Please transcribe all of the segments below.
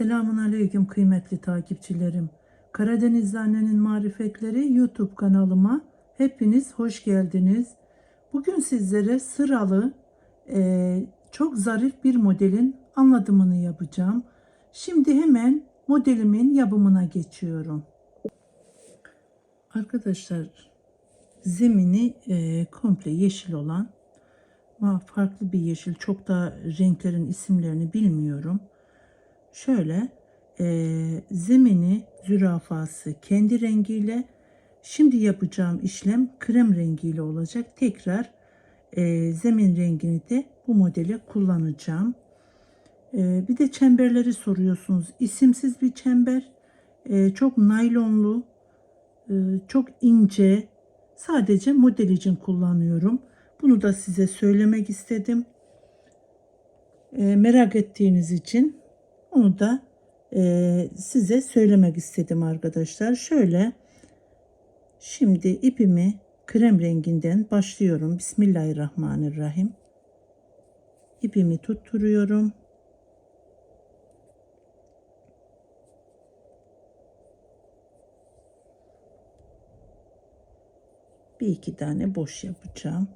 Selamun Aleyküm kıymetli takipçilerim. Karadenizli Annenin Marifetleri YouTube kanalıma hepiniz hoş geldiniz. Bugün sizlere sıralı eee, çok zarif bir modelin anlatımını yapacağım. Şimdi hemen modelimin yapımına geçiyorum. Arkadaşlar zemini eee, komple yeşil olan ama farklı bir yeşil çok da renklerin isimlerini bilmiyorum. Şöyle eee, zemini zürafası kendi rengiyle şimdi yapacağım işlem krem rengiyle olacak. Tekrar eee, zemin rengini de bu modele kullanacağım. Eee, bir de çemberleri soruyorsunuz. İsimsiz bir çember. Eee, çok naylonlu, eee, çok ince. Sadece model için kullanıyorum. Bunu da size söylemek istedim. Eee, merak ettiğiniz için onu da eee, size söylemek istedim arkadaşlar. Şöyle şimdi ipimi krem renginden başlıyorum. Bismillahirrahmanirrahim. İpimi tutturuyorum. Bir iki tane boş yapacağım.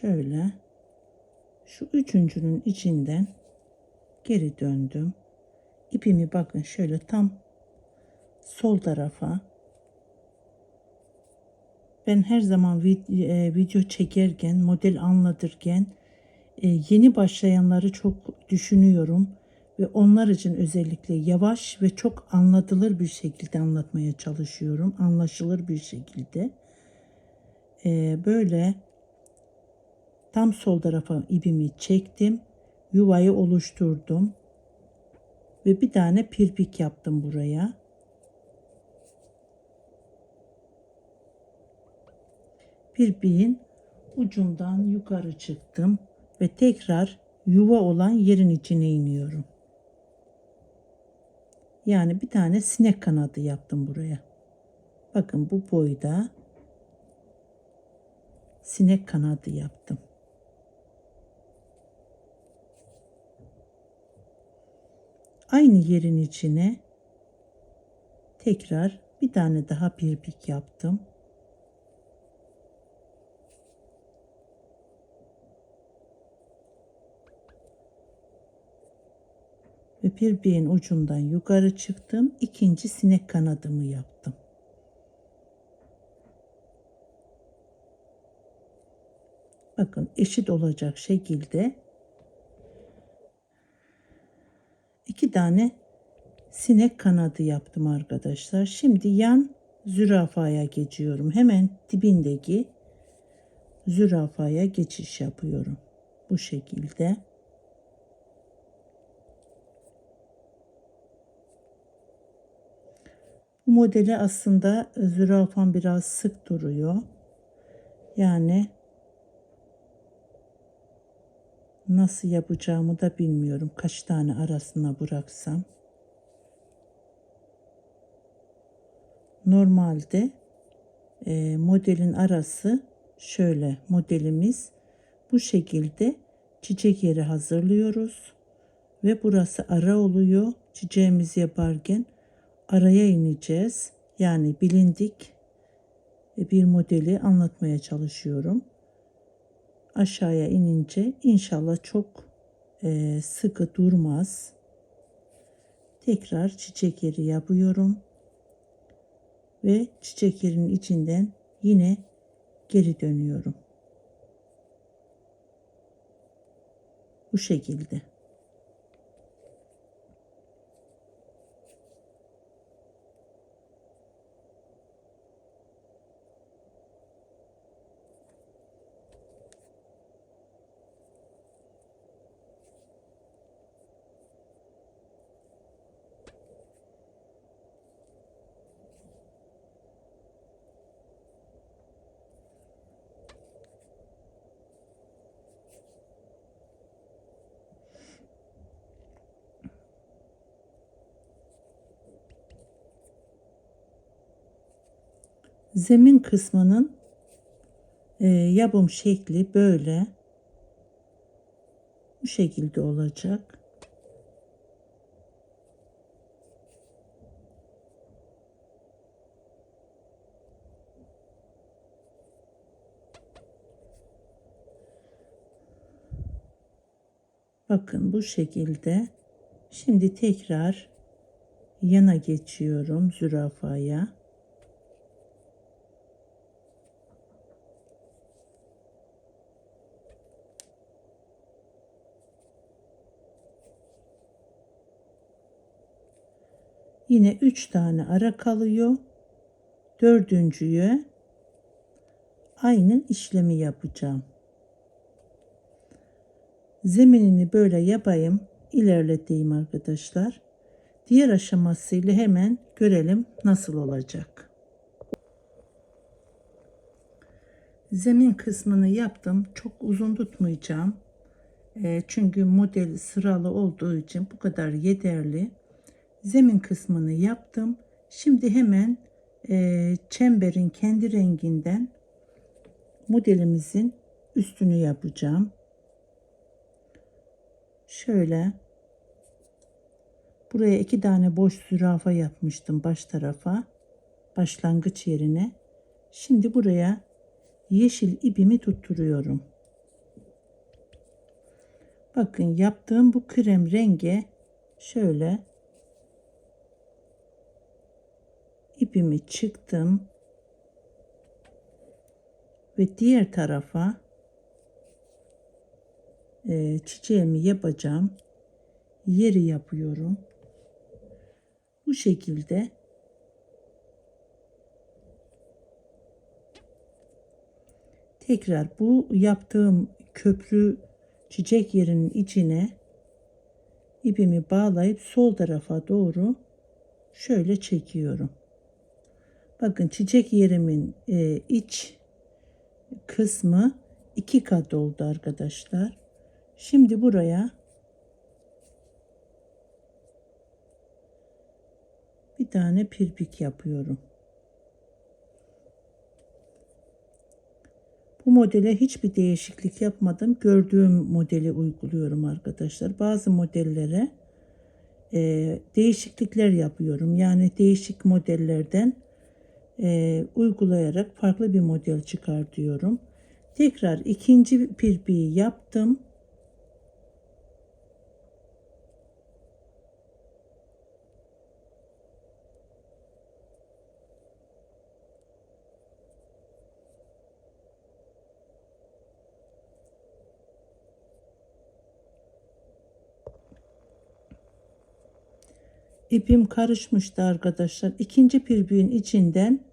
Şöyle şu üçüncünün içinden geri döndüm. İpimi bakın şöyle tam sol tarafa ben her zaman e, video çekerken, model anlatırken e, yeni başlayanları çok düşünüyorum ve onlar için özellikle yavaş ve çok anlatılır bir şekilde anlatmaya çalışıyorum. Anlaşılır bir şekilde. E, böyle tam sol tarafa ipimi çektim. Yuvayı oluşturdum. Ve bir tane pirpik yaptım buraya. Pirpiğin ucundan yukarı çıktım ve tekrar yuva olan yerin içine iniyorum. Yani bir tane sinek kanadı yaptım buraya. Bakın bu boyda sinek kanadı yaptım. Aynı yerin içine tekrar bir tane daha pirpik yaptım. ve pirpiğin ucundan yukarı çıktım. İkinci sinek kanadımı yaptım. Bakın eşit olacak şekilde iki tane sinek kanadı yaptım arkadaşlar. Şimdi yan zürafaya geçiyorum. Hemen dibindeki zürafaya geçiş yapıyorum. Bu şekilde. Bu modeli aslında zürafam biraz sık duruyor. Yani nasıl yapacağımı da bilmiyorum. Kaç tane arasına bıraksam. Normalde e, modelin arası şöyle modelimiz bu şekilde çiçek yeri hazırlıyoruz ve burası ara oluyor çiçeğimizi yaparken araya ineceğiz. Yani bilindik bir modeli anlatmaya çalışıyorum. Aşağıya inince inşallah çok e, sıkı durmaz. Tekrar çiçek yeri yapıyorum. Ve çiçek yerinin içinden yine geri dönüyorum. Bu şekilde. Zemin kısmının e, yapım şekli böyle. Bu şekilde olacak. Bakın bu şekilde. Şimdi tekrar yana geçiyorum zürafaya. Yine 3 tane ara kalıyor. Dördüncüye aynı işlemi yapacağım. Zeminini böyle yapayım, ilerleteyim arkadaşlar. Diğer aşamasıyla hemen görelim nasıl olacak. Zemin kısmını yaptım. Çok uzun tutmayacağım. Çünkü model sıralı olduğu için bu kadar yeterli. Zemin kısmını yaptım. Şimdi hemen e, çemberin kendi renginden modelimizin üstünü yapacağım. Şöyle buraya iki tane boş zürafa yapmıştım baş tarafa başlangıç yerine. Şimdi buraya yeşil ipimi tutturuyorum. Bakın yaptığım bu krem renge şöyle ipimi çıktım ve diğer tarafa e, çiçeğimi yapacağım yeri yapıyorum bu şekilde tekrar bu yaptığım köprü çiçek yerinin içine ipimi bağlayıp sol tarafa doğru şöyle çekiyorum. Bakın çiçek yerimin e, iç kısmı iki kat oldu arkadaşlar. Şimdi buraya bir tane pirpik yapıyorum. Bu modele hiçbir değişiklik yapmadım. Gördüğüm modeli uyguluyorum arkadaşlar. Bazı modellere e, değişiklikler yapıyorum. Yani değişik modellerden e, uygulayarak farklı bir model çıkar diyorum. Tekrar ikinci pirpiği yaptım. İpim karışmıştı arkadaşlar. İkinci pirpiğin içinden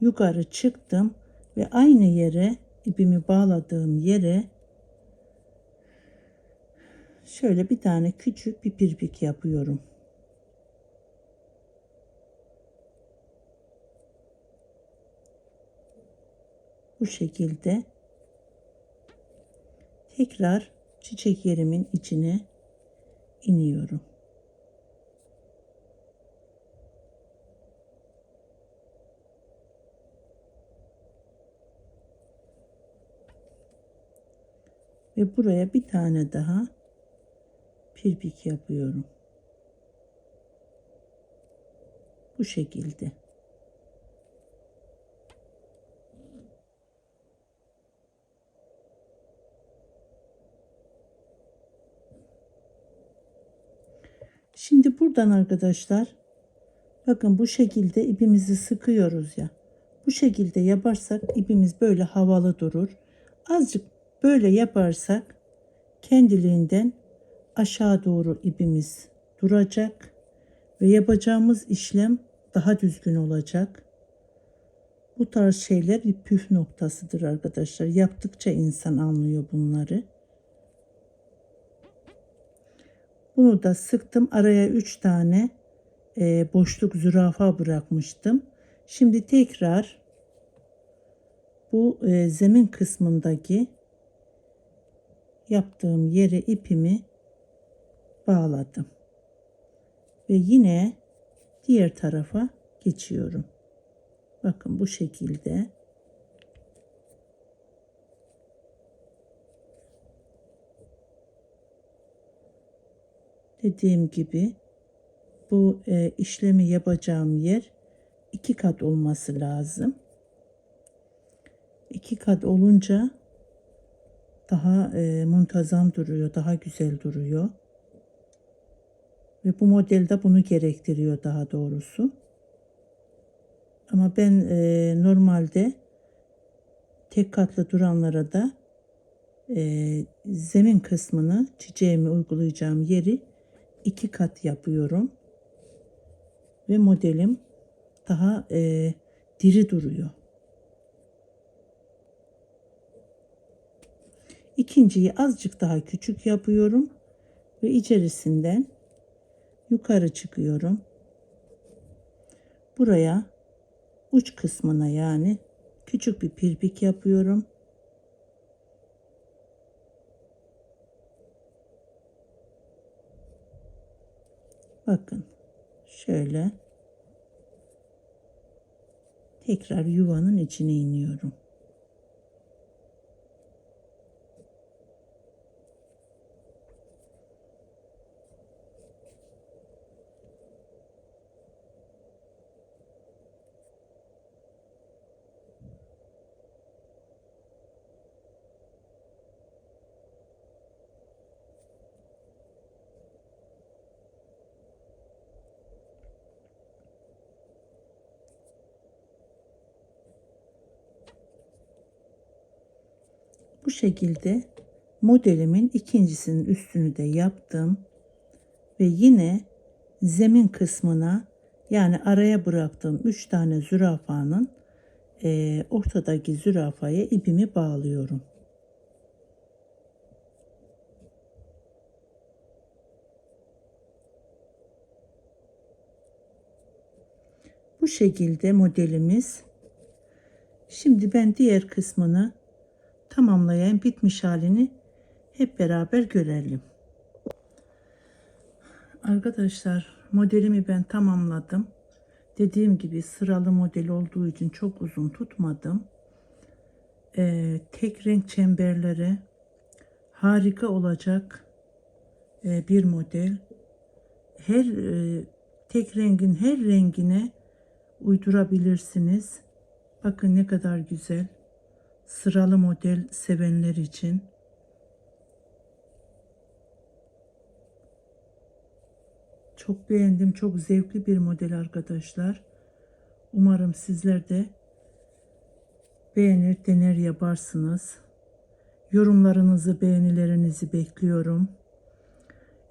yukarı çıktım ve aynı yere ipimi bağladığım yere şöyle bir tane küçük bir pirpik yapıyorum. Bu şekilde tekrar çiçek yerimin içine iniyorum. Ve buraya bir tane daha pirpik yapıyorum. Bu şekilde. Şimdi buradan arkadaşlar bakın bu şekilde ipimizi sıkıyoruz ya. Bu şekilde yaparsak ipimiz böyle havalı durur. Azıcık Böyle yaparsak kendiliğinden aşağı doğru ipimiz duracak ve yapacağımız işlem daha düzgün olacak. Bu tarz şeyler bir püf noktasıdır arkadaşlar. Yaptıkça insan anlıyor bunları. Bunu da sıktım. Araya 3 tane e, boşluk zürafa bırakmıştım. Şimdi tekrar bu e, zemin kısmındaki yaptığım yere ipimi bağladım. Ve yine diğer tarafa geçiyorum. Bakın bu şekilde. Dediğim gibi bu e, işlemi yapacağım yer iki kat olması lazım. İki kat olunca daha e, muntazam duruyor, daha güzel duruyor. Ve bu modelde bunu gerektiriyor daha doğrusu. Ama ben e, normalde tek katlı duranlara da e, zemin kısmını çiçeğimi uygulayacağım yeri iki kat yapıyorum. Ve modelim daha e, diri duruyor. İkinciyi azıcık daha küçük yapıyorum ve içerisinden yukarı çıkıyorum. Buraya uç kısmına yani küçük bir pirpik yapıyorum. Bakın şöyle tekrar yuvanın içine iniyorum. Bu şekilde modelimin ikincisinin üstünü de yaptım. Ve yine zemin kısmına yani araya bıraktığım 3 tane zürafanın e, ortadaki zürafaya ipimi bağlıyorum. Bu şekilde modelimiz. Şimdi ben diğer kısmını tamamlayan bitmiş halini hep beraber görelim. Arkadaşlar modelimi ben tamamladım. Dediğim gibi sıralı model olduğu için çok uzun tutmadım. Ee, tek renk çemberleri harika olacak ee, bir model. Her e, tek rengin her rengine uydurabilirsiniz. Bakın ne kadar güzel sıralı model sevenler için çok beğendim. Çok zevkli bir model arkadaşlar. Umarım sizler de beğenir, dener yaparsınız. Yorumlarınızı, beğenilerinizi bekliyorum.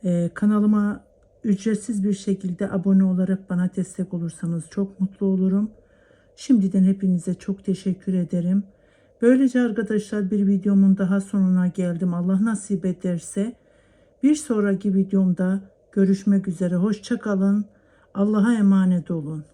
Ee, kanalıma ücretsiz bir şekilde abone olarak bana destek olursanız çok mutlu olurum. Şimdiden hepinize çok teşekkür ederim. Böylece arkadaşlar bir videomun daha sonuna geldim. Allah nasip ederse bir sonraki videomda görüşmek üzere. Hoşçakalın. Allah'a emanet olun.